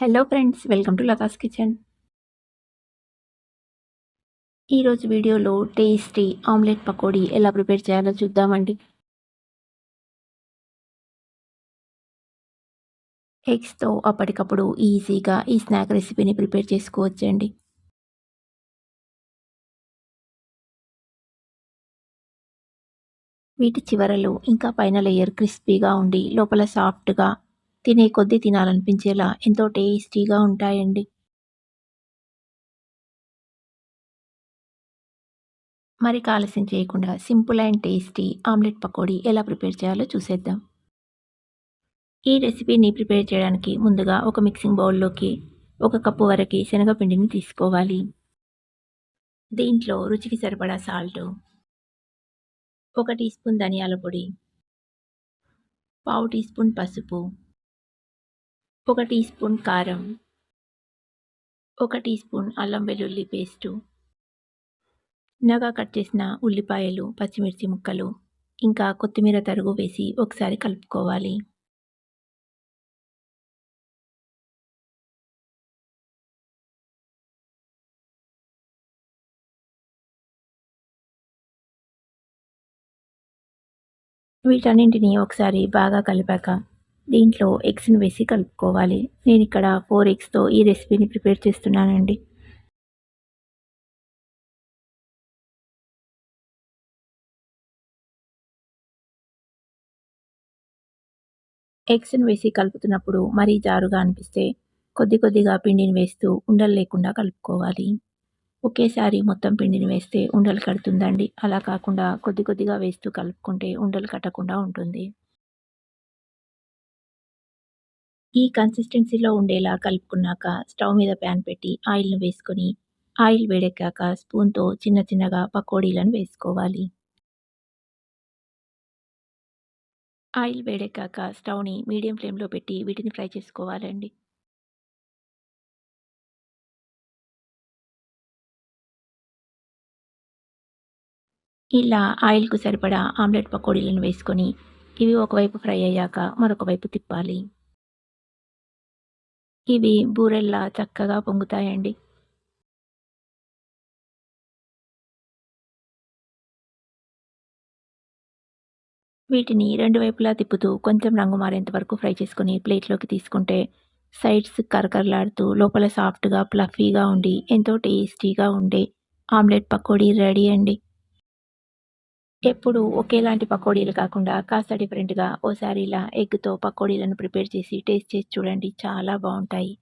Hello friends welcome to Lata's kitchen ఈరోజు వీడియోలో tasty omelette pakodi ఎలా ప్రిపేర్ చేయాలో చూద్దామండి. ఎగ్స్తో అప్పటికప్పుడు ఈజీగా ఈ స్నాక్ రెసిపీని ప్రిపేర్ చేసుకోవచ్చండి. వీటి చివరలు ఇంకా పైన లేయర్ క్రిస్పీగా ఉండి లోపల సాఫ్ట్గా తినే కొద్దీ తినాలనిపించేలా ఎంతో టేస్టీగా ఉంటాయండి. మరి ఆలస్యం చేయకుండా simple and tasty omelette pakodi ఎలా ప్రిపేర్ చేయాలో చూసేద్దాం. ఈ రెసిపీని ప్రిపేర్ చేయడానికి ముందుగా ఒక మిక్సింగ్ బౌల్లోకి ఒక కప్పు వరకు శనగపిండిని తీసుకోవాలి. దీంట్లో రుచికి సరిపడా సాల్ట్ ఒక టీ స్పూన్ ధనియాల పొడి పావు టీ స్పూన్ పసుపు ఒక టీ స్పూన్ కారం ఒక టీ స్పూన్ అల్లం వెల్లుల్లి పేస్టు నగా కట్ చేసిన ఉల్లిపాయలు పచ్చిమిర్చి ముక్కలు ఇంకా కొత్తిమీర తరుగు వేసి ఒకసారి కలుపుకోవాలి. వీటన్నింటినీ ఒకసారి బాగా కలిపాక దీంట్లో ఎగ్స్ని వేసి కలుపుకోవాలి. నేను ఇక్కడ ఫోర్ ఎగ్స్తో ఈ రెసిపీని ప్రిపేర్ చేస్తున్నానండి. ఎగ్స్ని వేసి కలుపుతున్నప్పుడు మరీ జారుగా అనిపిస్తే కొద్ది కొద్దిగా పిండిని వేస్తూ ఉండలు లేకుండా కలుపుకోవాలి. ఒకేసారి మొత్తం పిండిని వేస్తే ఉండలు కడుతుందండి. అలా కాకుండా కొద్ది కొద్దిగా వేస్తూ కలుపుకుంటే ఉండలు కట్టకుండా ఉంటుంది. ఈ కన్సిస్టెన్సీలో ఉండేలా కలుపుకున్నాక స్టవ్ మీద ప్యాన్ పెట్టి ఆయిల్ను వేసుకొని ఆయిల్ వేడెక్కాక స్పూన్తో చిన్న చిన్నగా పకోడీలను వేసుకోవాలి. ఆయిల్ వేడెక్కాక స్టవ్ని మీడియం ఫ్లేమ్లో పెట్టి వీటిని ఫ్రై చేసుకోవాలండి. ఇలా ఆయిల్కు సరిపడా ఆమ్లెట్ పకోడీలను వేసుకొని ఇవి ఒకవైపు ఫ్రై అయ్యాక మరొక వైపు తిప్పాలి. ఇవి బూరెల్లా చక్కగా పొంగుతాయండి. వీటిని రెండు వైపులా తిప్పుతూ కొంచెం రంగు మారేంత వరకు ఫ్రై చేసుకొని ప్లేట్లోకి తీసుకుంటే సైడ్స్ కరకరలాడుతూ లోపల సాఫ్ట్గా ప్లఫీగా ఉండి ఎంతో టేస్టీగా ఉండే ఆమ్లెట్ పకోడీ రెడీ అండి. ఎప్పుడు ఒకేలాంటి పకోడీలు కాకుండా కాస్త డిఫరెంట్గా ఓసారి ఇలా ఎగ్తో పకోడీలను ప్రిపేర్ చేసి టేస్ట్ చేసి చూడండి. చాలా బాగుంటాయి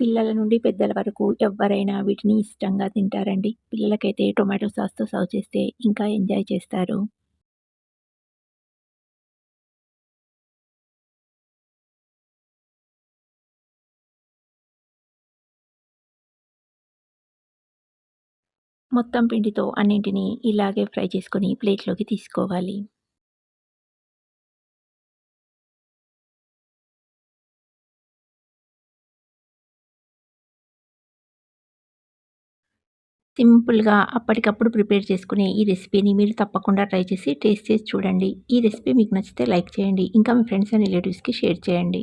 పిల్లల నుండి పెద్దల వరకు ఎవరైనా వీటిని ఇష్టంగా తింటారండి. పిల్లలకైతే టొమాటో సాస్తో సర్వ్ చేస్తే ఇంకా ఎంజాయ్ చేస్తారు. మొత్తం పిండితో అన్నింటినీ ఇలాగే ఫ్రై చేసుకొని ప్లేట్లోకి తీసుకోవాలి. సింపుల్గా అప్పటికప్పుడు ప్రిపేర్ చేసుకునే ఈ రెసిపీని మీరు తప్పకుండా ట్రై చేసి టేస్ట్ చేసి చూడండి. ఈ రెసిపీ మీకు నచ్చితే లైక్ చేయండి. ఇంకా మీ ఫ్రెండ్స్ అండ్ రిలేటివ్స్కి షేర్ చేయండి.